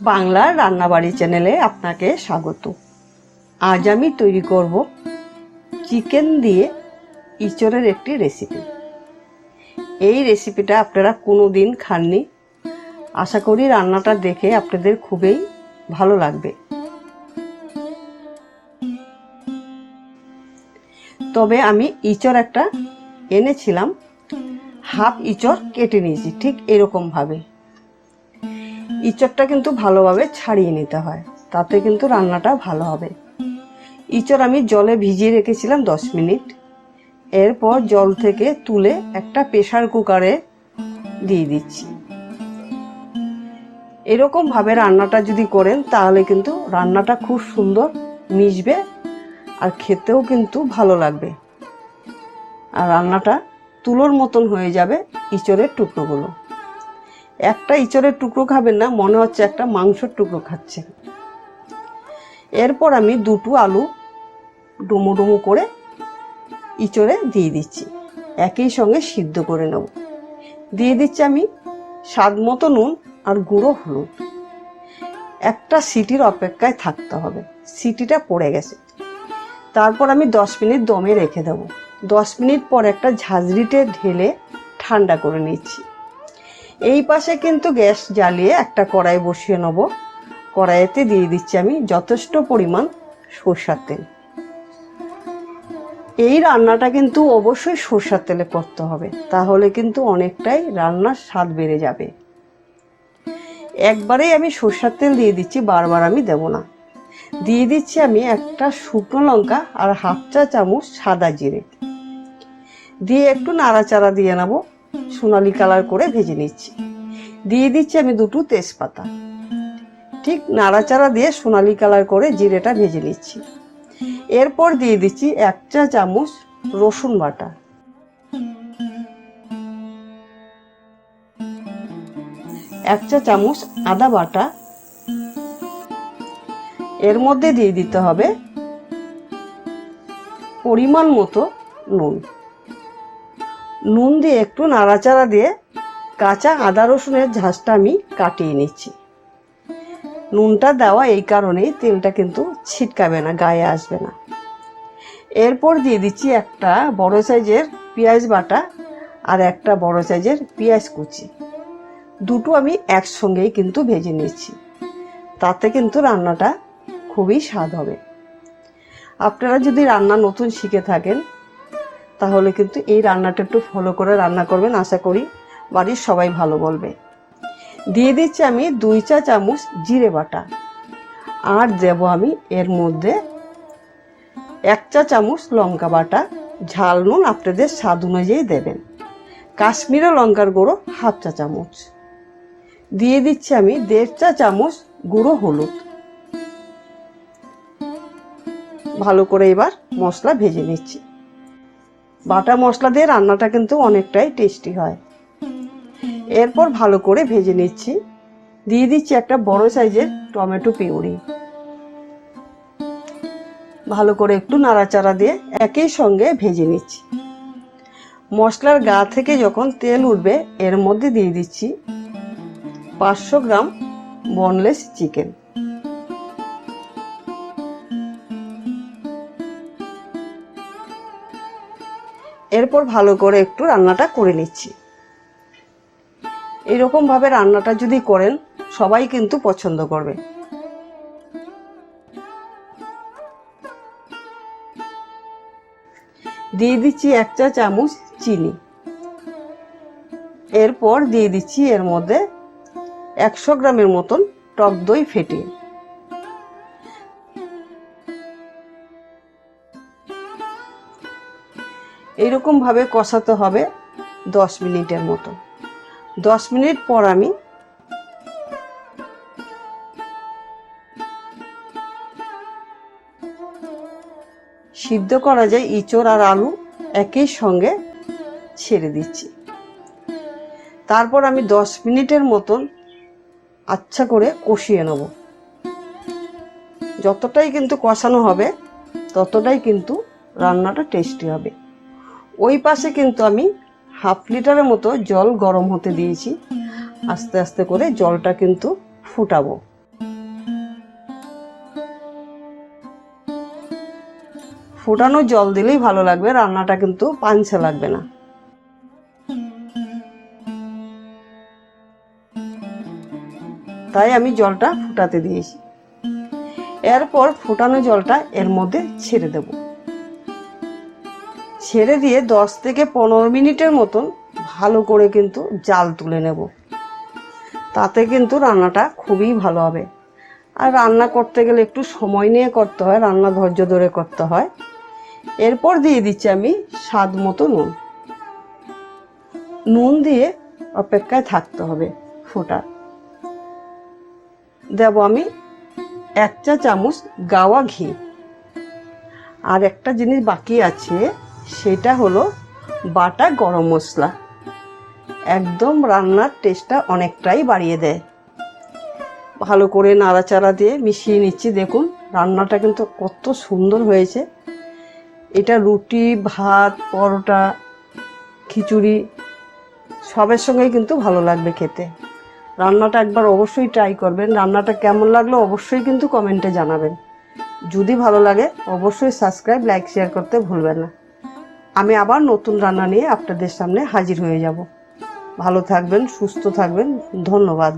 বাংলার রান্নাবাড়ি চ্যানেলে আপনাকে স্বাগত। আজ আমি তৈরি করব চিকেন দিয়ে ইঁচড়ের একটি রেসিপি। এই রেসিপিটা আপনারা কোনো দিন খাননি। আশা করি রান্নাটা দেখে আপনাদের খুবই ভালো লাগবে। তবে আমি ইঁচড় একটা এনেছিলাম। হাফ ইঁচড় কেটে নিয়েছি, ঠিক এরকমভাবে। ইঁচড়টা কিন্তু ভালোভাবে ছাড়িয়ে নিতে হয়। তাতে কিন্তু রান্নাটা ভালো হবে। ইঁচড় আমি জলে ভিজিয়ে রেখেছিলাম দশ মিনিট। এরপর জল থেকে তুলে একটা প্রেশার কুকারে দিয়ে দিচ্ছি। এরকম ভাবে রান্নাটা যদি করেন, তাহলে কিন্তু রান্নাটা খুব সুন্দর মিশবে আর খেতেও কিন্তু ভালো লাগবে। আর রান্নাটা তুলোর মতন হয়ে যাবে ইঁচড়ের টুকরোগুলো। একটা ইঁচড়ের টুকরো খাবেন না, মনে হচ্ছে একটা মাংসের টুকরো খাচ্ছেন এরপর আমি দুটো আলু ডুমো ডুমো করে ইঁচড়ে দিয়ে দিচ্ছি। একই সঙ্গে সিদ্ধ করে নেব। দিয়ে দিচ্ছি আমি স্বাদ মতো নুন আর গুঁড়ো হলুদ। একটা সিটির অপেক্ষায় থাকতে হবে। সিটিটা পড়ে গেছে। তারপর আমি দশ মিনিট দমে রেখে দেবো। দশ মিনিট পর একটা ঝাঁঝরিতে ঢেলে ঠান্ডা করে নিচ্ছি। এই পাশে কিন্তু গ্যাস জ্বালিয়ে একটা কড়াই বসিয়ে নেব। কড়াইতে দিয়ে দিচ্ছি আমি যথেষ্ট পরিমাণ সরষার তেল। এই রান্নাটা কিন্তু অবশ্যই সরষার তেলে করতে হবে, তাহলে কিন্তু অনেকটাই রান্নার স্বাদ বেড়ে যাবে। একবারেই আমি সরষার তেল দিয়ে দিচ্ছি, বারবার আমি দেব না। দিয়ে দিচ্ছি আমি একটা শুকনো লঙ্কা আর হাফ চা চামচ সাদা জিরে। দিয়ে একটু নাড়াচাড়া দিয়ে নেব। সোনালি কালার করে ভেজে নিচ্ছি। দিয়ে দিচ্ছি আমি দুটো তেজপাতা। ঠিক নাড়াচাড়া দিয়ে সোনালি কালার করে জিরেটা ভেজে নিচ্ছি। এরপর দিয়ে দিচ্ছি এক চা চামচ রসুন বাটা। এক চা চামচ আদা বাটা। এর মধ্যে দিয়ে দিতে হবে পরিমাণ মতো নুন। নুন দিয়ে একটু নাড়াচাড়া দিয়ে কাঁচা আদা রসুনের ঝাঁসটা আমি কাটিয়ে নিচ্ছি। নুনটা দেওয়া এই কারণেই তেলটা কিন্তু ছিটকাবে না, গায়ে আসবে না। এরপর দিয়ে দিচ্ছি একটা বড় সাইজের পেঁয়াজ বাটা আর একটা বড় সাইজের পেঁয়াজ কুচি। দুটো আমি একসঙ্গেই কিন্তু ভেজে নিচ্ছি। তাতে কিন্তু রান্নাটা খুবই স্বাদ হবে। আপনারা যদি রান্না নতুন শিখে থাকেন তাহলে কিন্তু এই রান্নাটা একটু ফলো করে রান্না করবেন, আশা করি বাড়ির সবাই ভালো বলবে। দিয়ে দিচ্ছি আমি দুই চা চামচ জিরে বাটা। আর দেব আমি এর মধ্যে এক চা চামচ লঙ্কা বাটা। ঝাল নুন আপনাদের স্বাদ অনুযায়ী দেবেন। কাশ্মীরি লঙ্কার গুঁড়ো হাফ চা চামচ। দিয়ে দিচ্ছি আমি দেড় চা চামচ গুঁড়ো হলুদ। ভালো করে এবার মশলা ভেজে নিচ্ছি। বাটা মশলা দিয়ে রান্নাটা কিন্তু অনেকটাই টেস্টি হয়। এরপর ভালো করে ভেজে নিচ্ছি। দিয়ে দিচ্ছি একটা বড় সাইজের টমেটো পিউরি। ভালো করে একটু নাড়াচাড়া দিয়ে একই সঙ্গে ভেজে নিচ্ছি। মশলার গা থেকে যখন তেল উঠবে, এর মধ্যে দিয়ে দিচ্ছি পাঁচশো গ্রাম বনলেস চিকেন এরপর ভালো করে একটু রান্নাটা করে নিচ্ছি। এইরকম ভাবে রান্নাটা যদি করেন, সবাই কিন্তু পছন্দ করবে। দিয়ে দিচ্ছি এক চা চামচ চিনি। এরপর দিয়ে দিচ্ছি এর মধ্যে একশো গ্রামের মতন টক দই ফেটিয়ে। এইরকম ভাবে কষাতে হবে দশ মিনিটের মতো। দশ মিনিট পর আমি সিদ্ধ করা যায় ইঁচড় আর আলু একই সঙ্গে ছেড়ে দিচ্ছি। তারপর আমি দশ মিনিটের মতন আচ্ছা করে কষিয়ে নেব। যতটাই কিন্তু কষানো হবে, ততটাই কিন্তু রান্নাটা টেস্টি হবে। ওই পাশে কিন্তু আমি হাফ লিটারের মতো জল গরম হতে দিয়েছি। আস্তে আস্তে করে জলটা কিন্তু ফুটাবো। ফোটানো জল দিলেই ভালো লাগবে, রান্নাটা কিন্তু পাঞ্ছা লাগবে না। তাই আমি জলটা ফুটাতে দিয়েছি। এরপর ফুটানো জলটা এর মধ্যে ছেড়ে দেবো। ছেড়ে দিয়ে দশ থেকে পনেরো মিনিটের মতন ভালো করে কিন্তু জাল তুলে নেব। তাতে কিন্তু রান্নাটা খুবই ভালো হবে। আর রান্না করতে গেলে একটু সময় নিয়ে করতে হয়, রান্না ধৈর্য ধরে করতে হয়। এরপর দিয়ে দিচ্ছি আমি স্বাদ মতো নুন। নুন দিয়ে অপেক্ষায় থাকতে হবে ফোটা। দেব আমি এক চা চামচ গাওয়া ঘি। আর একটা জিনিস বাকি আছে সেটা হলো বাটা গরম মশলা। একদম রান্নার টেস্টটা অনেকটাই বাড়িয়ে দেয়। ভালো করে নাড়াচাড়া দিয়ে মিশিয়ে নিচ্ছি, দেখুন রান্নাটা কিন্তু কত সুন্দর হয়েছে। এটা রুটি, ভাত, পরোটা, খিচুড়ি, সবের সঙ্গেই কিন্তু ভালো লাগবে খেতে। রান্নাটা একবার অবশ্যই ট্রাই করবেন। রান্নাটা কেমন লাগল অবশ্যই কিন্তু কমেন্টে জানাবেন। যদি ভালো লাগে, অবশ্যই সাবস্ক্রাইব লাইক শেয়ার করতে ভুলবেন না। আমি আবার নতুন রান্না নিয়ে আপনাদের সামনে হাজির হয়ে যাব। ভালো থাকবেন, সুস্থ থাকবেন, ধন্যবাদ।